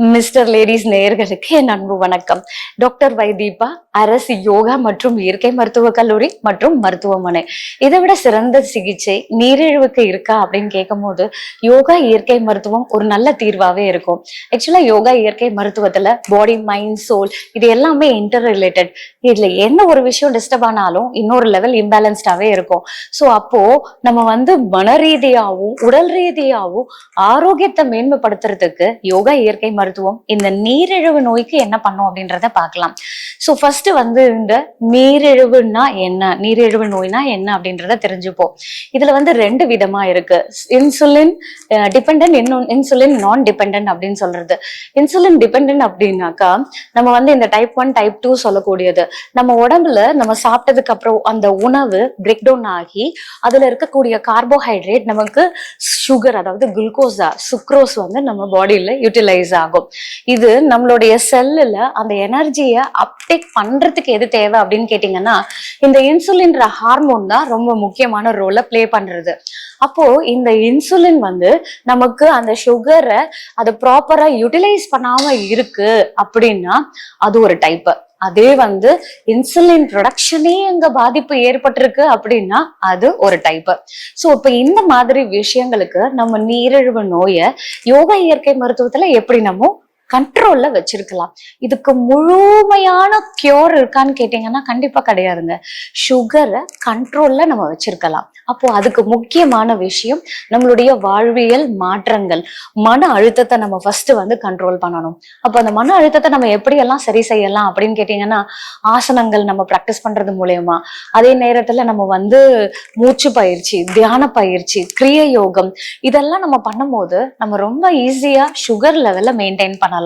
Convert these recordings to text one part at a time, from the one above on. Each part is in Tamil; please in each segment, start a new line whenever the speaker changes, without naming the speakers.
மிஸ்டர் லேடிஸ் நேயர்களுக்கு என் அன்பு வணக்கம். டாக்டர் வை தீபா அரசு யோகா மற்றும் இயற்கை மருத்துவ கல்லூரி மற்றும் மருத்துவமனை. இதை விட சிறந்த சிகிச்சை நீரிழிவுக்கு இருக்கா அப்படின்னு கேட்கும்போது யோகா இயற்கை மருத்துவம் ஒரு நல்ல தீர்வாவே இருக்கும். ஆக்சுவலா யோகா இயற்கை மருத்துவத்துல பாடி மைண்ட் சோல் இது எல்லாமே இன்டர் ரிலேட்டட் இதுல என்ன ஒரு விஷயம் டிஸ்டர்ப் ஆனாலும் இன்னொரு லெவல் இம்பேலன்ஸ்டாவே இருக்கும். ஸோ அப்போ நம்ம வந்து மன ரீதியாகவும் உடல் ரீதியாகவும் ஆரோக்கியத்தை மேன்மைப்படுத்துறதுக்கு யோகா இயற்கை மருத்துவம் இந்த நீரிழிவு நோய்க்கு என்ன பண்ணும் அப்படின்றத பார்க்கலாம். ஸோ ஃபர்ஸ்ட் வந்து இந்த நீரிழிவுன்னா என்ன? நீரிழிவு நோய்னா என்ன அப்படின்றத தெரிஞ்சுப்போம். இதுல வந்து ரெண்டு விதமா இருக்கு. இன்சுலின் டிபெண்ட் இன்னும் இன்சுலின் நான் டிபெண்ட் அப்படின்னு சொல்றது. இன்சுலின் டிபெண்ட் அப்படின்னாக்கா நம்ம வந்து இந்த டைப் ஒன் டைப் டூ சொல்லக்கூடியது. நம்ம உடம்புல நம்ம சாப்பிட்டதுக்கு அப்புறம் அந்த உணவு பிரேக் டவுன் ஆகி அதுல இருக்கக்கூடிய கார்போஹைட்ரேட் நமக்கு சுகர் அதாவது குளுக்கோஸா சுக்ரோஸ் வந்து நம்ம பாடியில யூட்டிலைஸ் ஆகும். இது நம்மளுடைய செல்லுல அந்த எனர்ஜியை அப்டேக் பண்றதுக்கு எது தேவை அப்படின்னு கேட்டீங்கன்னா இந்த இன்சுலின்ற ஹார்மோன் தான் ரொம்ப முக்கியமான ரோலை பிளே பண்றது. அப்போ இந்த இன்சுலின் வந்து நமக்கு அந்த சுகரை அதை ப்ராப்பரா யூட்டிலைஸ் பண்ணாம இருக்கு அப்படின்னா அது ஒரு டைப் அதே வந்து இன்சுலின் ப்ரொடக்ஷனே அங்க பாதிப்பு ஏற்பட்டிருக்கு அப்படின்னா அது ஒரு டைப் ஸோ இப்ப இந்த மாதிரி விஷயங்களுக்கு நம்ம நீரிழிவு நோயை யோகா இயற்கை மருத்துவத்துல எப்படி நம்ம கண்ட்ரோல்ல வச்சிருக்கலாம். இதுக்கு முழுமையான கியூர் இருக்கான்னு கேட்டீங்கன்னா கண்டிப்பா கிடையாதுங்க. சுகரை கண்ட்ரோல்ல நம்ம வச்சிருக்கலாம். அப்போ அதுக்கு முக்கியமான விஷயம் நம்மளுடைய வாழ்வியல் மாற்றங்கள். மன அழுத்தத்தை நம்ம ஃபர்ஸ்ட் வந்து கண்ட்ரோல் பண்ணணும். அப்போ அந்த மன அழுத்தத்தை நம்ம எப்படியெல்லாம் சரி செய்யலாம் அப்படின்னு கேட்டீங்கன்னா ஆசனங்கள் நம்ம ப்ராக்டிஸ் பண்றது மூலயமா. அதே நேரத்துல நம்ம வந்து மூச்சு பயிற்சி தியான பயிற்சி கிரிய யோகம் இதெல்லாம் நம்ம பண்ணும்போது நம்ம ரொம்ப ஈஸியா சுகர் லெவல்ல மெயின்டைன் பண்ணலாம்.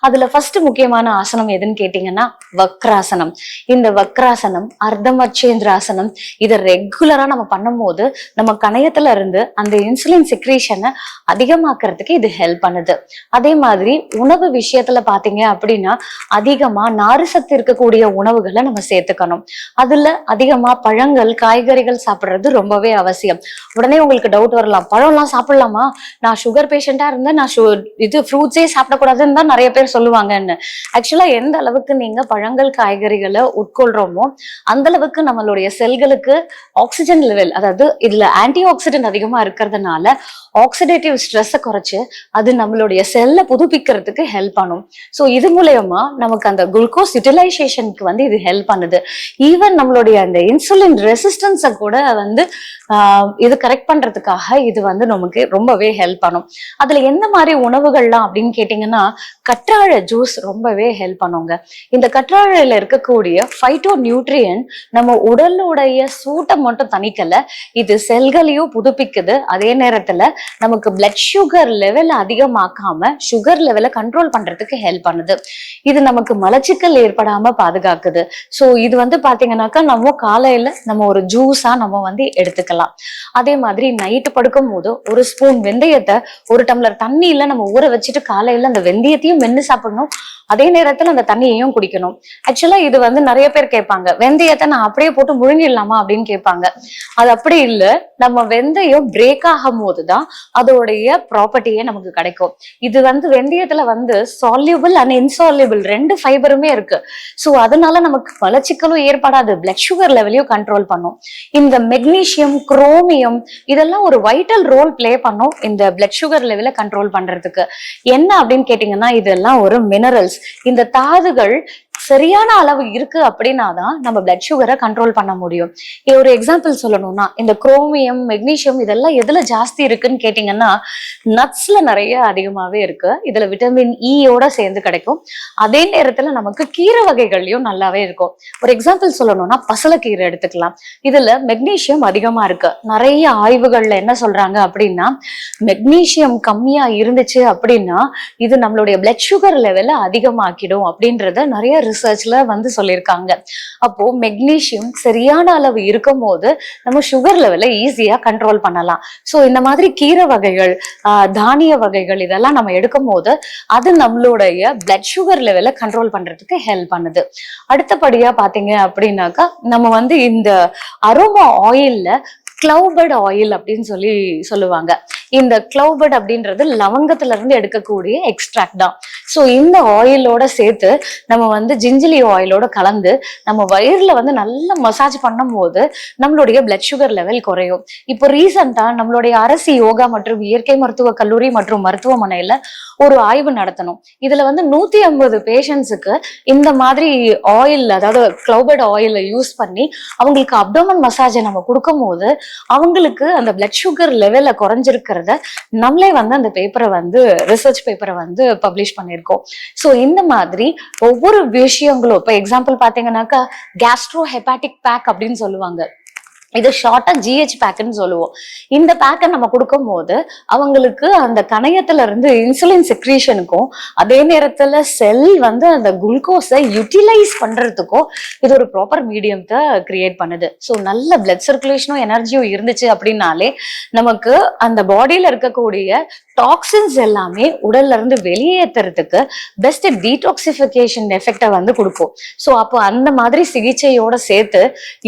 அதுல ஃபர்ஸ்ட் முக்கியமான ஆசனம் எதுன்னு கேட்டீங்கன்னா வக்ராசனம். இந்த வக்ராசனம் அர்த்தமர்ச்சேந்திராசனம் இதை ரெகுலரா நம்ம பண்ணும்போது நம்ம கணையத்துல இருந்து அந்த இன்சுலின் செக்ரேஷனை அதிகமாக்குறதுக்கு இது ஹெல்ப் பண்ணுது. அதே மாதிரி உணவு விஷயத்துல பாத்தீங்க அப்படின்னா அதிகமா நாறு சத்து இருக்கக்கூடிய உணவுகளை நம்ம சேர்த்துக்கணும். அதுல அதிகமா பழங்கள் காய்கறிகள் சாப்பிடுறது ரொம்பவே அவசியம். உடனே உங்களுக்கு டவுட் வரலாம். பழம்லாம் சாப்பிடலாமா? நான் சுகர் பேஷண்டா இருந்தேன். நான் இது ஃப்ரூட்ஸே சாப்பிடக்கூடாதுன்னு தான் நிறைய பேர் சொல்லுவாங்கன்னு. ஆக்சுவலா எந்த அளவுக்கு நீங்க பழங்கள் காய்கறிகளை உட்கொள்றோமோ அந்த அளவுக்கு நம்மளுடைய செல்களுக்கு ஆக்சிஜன் லெவல் அதாவது இதுல ஆன்டி ஆக்சிடென்ட் அதிகமா இருக்கிறதுனால ஆக்சிடேட்டிவ் ஸ்ட்ரெஸ்ஸை குறைச்சு அது நம்மளுடைய செல்லை புதுப்பிக்கிறதுக்கு ஹெல்ப் பண்ணும். ஸோ இது மூலயமா நமக்கு அந்த குளுக்கோஸ் யூட்டிலைசேஷனுக்கு வந்து இது ஹெல்ப் பண்ணுது. ஈவன் நம்மளுடைய அந்த இன்சுலின் ரெசிஸ்டன்ஸை கூட வந்து இது கரெக்ட் பண்றதுக்காக இது வந்து நமக்கு ரொம்பவே ஹெல்ப் பண்ணும். அதுல எந்த மாதிரி உணவுகள்லாம் அப்படின்னு கேட்டீங்கன்னா கற்றாழை ஜூஸ் ரொம்பவே ஹெல்ப் பண்ணுங்க. இந்த கற்றாழையில இருக்கக்கூடிய ஃபைட்டோ நியூட்ரியன் நம்ம உடலுடைய சூட்டை மட்டும் தணிக்கல இது செல்களையும் புதுப்பிக்குது. அதே நேரத்துல நமக்கு பிளட் சுகர் லெவல் அதிகமாக்காம சுகர் லெவலை கண்ட்ரோல் பண்றதுக்கு ஹெல்ப் பண்ணுது. இது நமக்கு மலச்சிக்கல் ஏற்படாம பாதுகாக்குது. ஸோ இது வந்து பாத்தீங்கன்னாக்கா நம்ம காலையில நம்ம ஒரு ஜூஸா நம்ம வந்து எடுத்துக்கலாம். அதே மாதிரி நைட்டு படுக்கும் போது ஒரு ஸ்பூன் வெந்தயத்தை ஒரு டம்ளர் தண்ணியில நம்ம ஊற வச்சுட்டு காலையில அந்த வெந்தயத்தையும் மென்னு சாப்பிடணும். அதே நேரத்துல அந்த தண்ணியையும் குடிக்கணும். ஆக்சுவலா இது வந்து நிறைய பேர் கேட்பாங்க வெந்தயத்தை நான் அப்படியே போட்டு முழுங்கிடலாமா அப்படின்னு கேட்பாங்க. அது அப்படி இல்ல நம்ம வெந்தயம் பிரேக் ஆகும் போதுதான் அதோடைய ப்ராப்பர்ட்டியே நமக்கு கிடைக்கும். இது வந்து வெந்தயத்துல வந்து சால்யூபிள் அண்ட் இன்சால்யூபிள் ரெண்டு ஃபைபருமே இருக்கு. ஸோ அதனால நமக்கு வளர்ச்சிக்கலும் ஏற்படாது. பிளட் சுகர் லெவலையும் கண்ட்ரோல் பண்ணும். இந்த மெக்னீசியம் குரோமியம் இதெல்லாம் ஒரு வைட்டல் ரோல் பிளே பண்ணும் இந்த பிளட் சுகர் லெவலை கண்ட்ரோல் பண்றதுக்கு. என்ன அப்படின்னு கேட்டீங்கன்னா இதெல்லாம் ஒரு மினரல்ஸ் இந்த தாதுகள் சரியான அளவு இருக்கு அப்படின்னா தான் நம்ம பிளட் சுகரை கண்ட்ரோல் பண்ண முடியும். இது ஒரு எக்ஸாம்பிள் சொல்லணும்னா இந்த குரோமியம் மெக்னீசியம் இதெல்லாம் எதுல ஜாஸ்தி இருக்குன்னு கேட்டீங்கன்னா நட்ஸ்ல நிறைய அதிகமாவே இருக்கு. இதுல விட்டமின் இயோட e சேர்ந்து கிடைக்கும். அதே நேரத்துல நமக்கு கீரை வகைகள்லயும் நல்லாவே இருக்கும். ஒரு எக்ஸாம்பிள் சொல்லணும்னா பசலக்கீரை எடுத்துக்கலாம். இதுல மெக்னீசியம் அதிகமா இருக்கு. நிறைய ஆய்வுகள்ல என்ன சொல்றாங்க அப்படின்னா மெக்னீசியம் கம்மியா இருந்துச்சு அப்படின்னா இது நம்மளுடைய பிளட் சுகர் லெவலை அதிகமாக்கிடும் அப்படின்றத நிறைய ரிசர்ச்ல வந்து சொல்லியிருக்காங்க. அப்போ மெக்னீசியம் சரியான அளவு இருக்கும் போது நம்ம சுகர் லெவலை ஈஸியா கண்ட்ரோல் பண்ணலாம். ஸோ இந்த மாதிரி கீரை வகைகள் ஆஹ் தானிய வகைகள் இதெல்லாம் நம்ம எடுக்கும் போது அது நம்மளுடைய பிளட் சுகர் லெவலை கண்ட்ரோல் பண்றதுக்கு ஹெல்ப் பண்ணுது. அடுத்தபடியா பாத்தீங்க அப்படின்னாக்கா நம்ம வந்து இந்த அரோமா ஆயில்ல கிளவுபர்ட் ஆயில் அப்படின்னு சொல்லி சொல்லுவாங்க. இந்த கிளவுபட் அப்படின்றது லவங்கத்துல இருந்து எடுக்கக்கூடிய எக்ஸ்ட்ராக்ட் தான். ஸோ இந்த ஆயிலோட சேர்த்து நம்ம வந்து ஜிஞ்சிலி ஆயிலோட கலந்து நம்ம வயிறுல வந்து நல்லா மசாஜ் பண்ணும்போது நம்மளுடைய பிளட் சுகர் லெவல் குறையும். இப்போ ரீசெண்டா நம்மளுடைய அரசு யோகா மற்றும் இயற்கை மருத்துவ கல்லூரி மற்றும் மருத்துவமனையில ஒரு ஆய்வு நடத்தணும். இதுல வந்து நூத்தி ஐம்பது பேஷண்ட்ஸுக்கு இந்த மாதிரி ஆயில் அதாவது கிளவுபட் ஆயிலை யூஸ் பண்ணி அவங்களுக்கு அப்டோமன் மசாஜை நம்ம கொடுக்கும் போது அவங்களுக்கு அந்த பிளட் சுகர் லெவல்ல குறைஞ்சிருக்கிறத நம்மளே வந்து அந்த பேப்பரை வந்து ரிசர்ச் பேப்பரை வந்து பப்ளிஷ் பண்ணியிருக்கோம். ஸோ இந்த மாதிரி ஒவ்வொரு விஷயங்களும் இப்போ எக்ஸாம்பிள் பார்த்தீங்கன்னாக்கா கேஸ்ட்ரோ ஹெப்பாட்டிக் பேக் அப்படின்னு சொல்லுவாங்க. இது ஷார்ட்டா ஜிஹெச் பேக்குன்னு சொல்லுவோம். இந்த பேக்கை நம்ம கொடுக்கும் போது அவங்களுக்கு அந்த கணையத்துல இருந்து இன்சுலின் செக்ரீஷனுக்கும் அதே நேரத்துல செல் வந்து அந்த குளுக்கோஸை யூட்டிலைஸ் பண்றதுக்கும் இது ஒரு ப்ராப்பர் மீடியத்தை கிரியேட் பண்ணுது. ஸோ நல்ல பிளட் சர்க்குலேஷனும் எனர்ஜியும் இருந்துச்சு அப்படின்னாலே நமக்கு அந்த பாடியில இருக்கக்கூடிய டாக்ஸின்ஸ் எல்லாமே உடல்ல இருந்து வெளியேற்றுறதுக்கு பெஸ்ட் டீடாக்சிஃபிகேஷன் எஃபெக்டை வந்து கொடுக்கும். ஸோ அப்போ அந்த மாதிரி சிகிச்சையோட சேர்த்து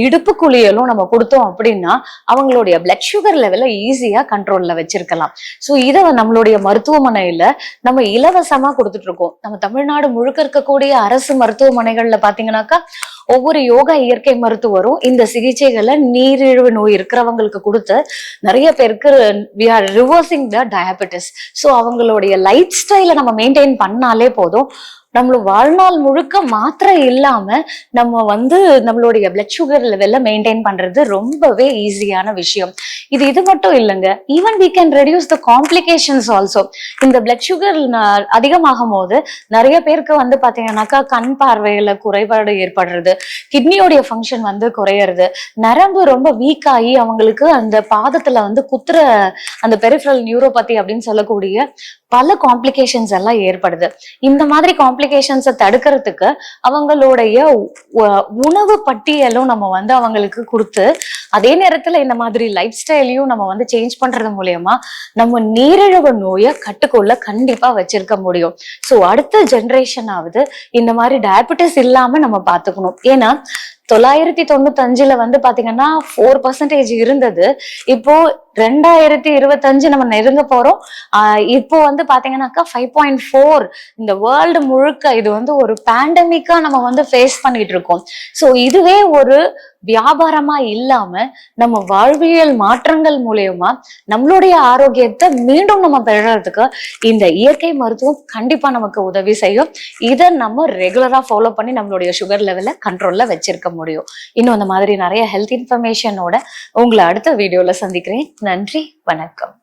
இடுப்பு குழியலும் நம்ம கொடுத்தோம் அப்படின்னா அவங்களுடைய பிளட் சுகர் லெவலை ஈஸியா கண்ட்ரோல்ல வச்சிருக்கலாம். ஸோ இதை நம்மளுடைய மருத்துவமனையில நம்ம இலவசமா கொடுத்துட்டு இருக்கோம். நம்ம தமிழ்நாடு முழுக்க இருக்கக்கூடிய அரசு மருத்துவமனைகள்ல பாத்தீங்கன்னாக்கா ஒவ்வொரு யோகா இயற்கை மருத்துவரும் இந்த சிகிச்சைகளை நீரிழிவு நோய் இருக்கிறவங்களுக்கு கொடுத்து நிறைய பேருக்கு we are reversing the diabetes so அவங்களுடைய லைஃப் ஸ்டைலை நம்ம மெயின்டைன் பண்ணாலே போதும். நம்மளோட வாழ்நாள் முழுக்க மாத்திரை இல்லாம நம்ம வந்து நம்மளுடைய பிளட் சுகர் லெவல்ல மெயின்டைன் பண்றது ரொம்பவே ஈஸியான விஷயம். இது இது மட்டும் இல்லைங்க. Even we can reduce the complications also இந்த பிளட் சுகர் அதிகமாகும் போது நிறைய பேருக்கு வந்து பாத்தீங்கன்னாக்கா கண் பார்வையில குறைபாடு ஏற்படுறது. கிட்னியோடைய ஃபங்க்ஷன் வந்து குறையிறது. நரம்பு ரொம்ப வீக் ஆகி அவங்களுக்கு அந்த பாதத்துல வந்து குத்துற அந்த பெரிஃபரல் நியூரோபதி அப்படின்னு சொல்லக்கூடிய பல காம்ப்ளிகேஷன்ஸ் எல்லாம் ஏற்படுது. இந்த மாதிரி காம்ப்ளிகேஷன்ஸை தடுக்கிறதுக்கு அவங்களுடைய உணவு பட்டியலும் நம்ம வந்து அவங்களுக்கு கொடுத்து அதே நேரத்துல இந்த மாதிரி லைஃப் ஸ்டைலையும் நம்ம வந்து சேஞ்ச் பண்றது மூலயமா நம்ம நீரிழிவு நோயை கட்டுக்குள்ள கண்டிப்பா வச்சிருக்க முடியும். ஸோ அடுத்த ஜென்ரேஷன் ஆகுது இந்த மாதிரி டயபெட்டிஸ் இல்லாம நம்ம பாத்துக்கணும் ఓకేనా தொள்ளாயிரத்தி தொண்ணூத்தஞ்சுல வந்து பாத்தீங்கன்னா ஃபோர் பர்சன்டேஜ் இருந்தது. இப்போ ரெண்டாயிரத்தி இருபத்தஞ்சு நம்ம நெருங்க போறோம். இப்போ வந்து பாத்தீங்கன்னாக்கா ஃபைவ் பாயிண்ட் ஃபோர் இந்த வேர்ல்டு முழுக்க இது வந்து ஒரு பேண்டமிக்கா நம்ம வந்து ஃபேஸ் பண்ணிட்டு இருக்கோம். ஸோ இதுவே ஒரு வியாபாரமா இல்லாம நம்ம வாழ்வியல் மாற்றங்கள் மூலயமா நம்மளுடைய ஆரோக்கியத்தை மீண்டும் நம்ம பெறறதுக்கு இந்த இயற்கை மருத்துவம் கண்டிப்பா நமக்கு உதவி செய்யும். இதை நம்ம ரெகுலரா ஃபாலோ பண்ணி நம்மளுடைய சுகர் லெவலை கண்ட்ரோல்ல வச்சிருக்க முடியும். இன்னும் அந்த மாதிரி நிறைய ஹெல்த் இன்ஃபர்மேஷனோட உங்களை அடுத்த வீடியோல சந்திக்கிறேன். நன்றி வணக்கம்.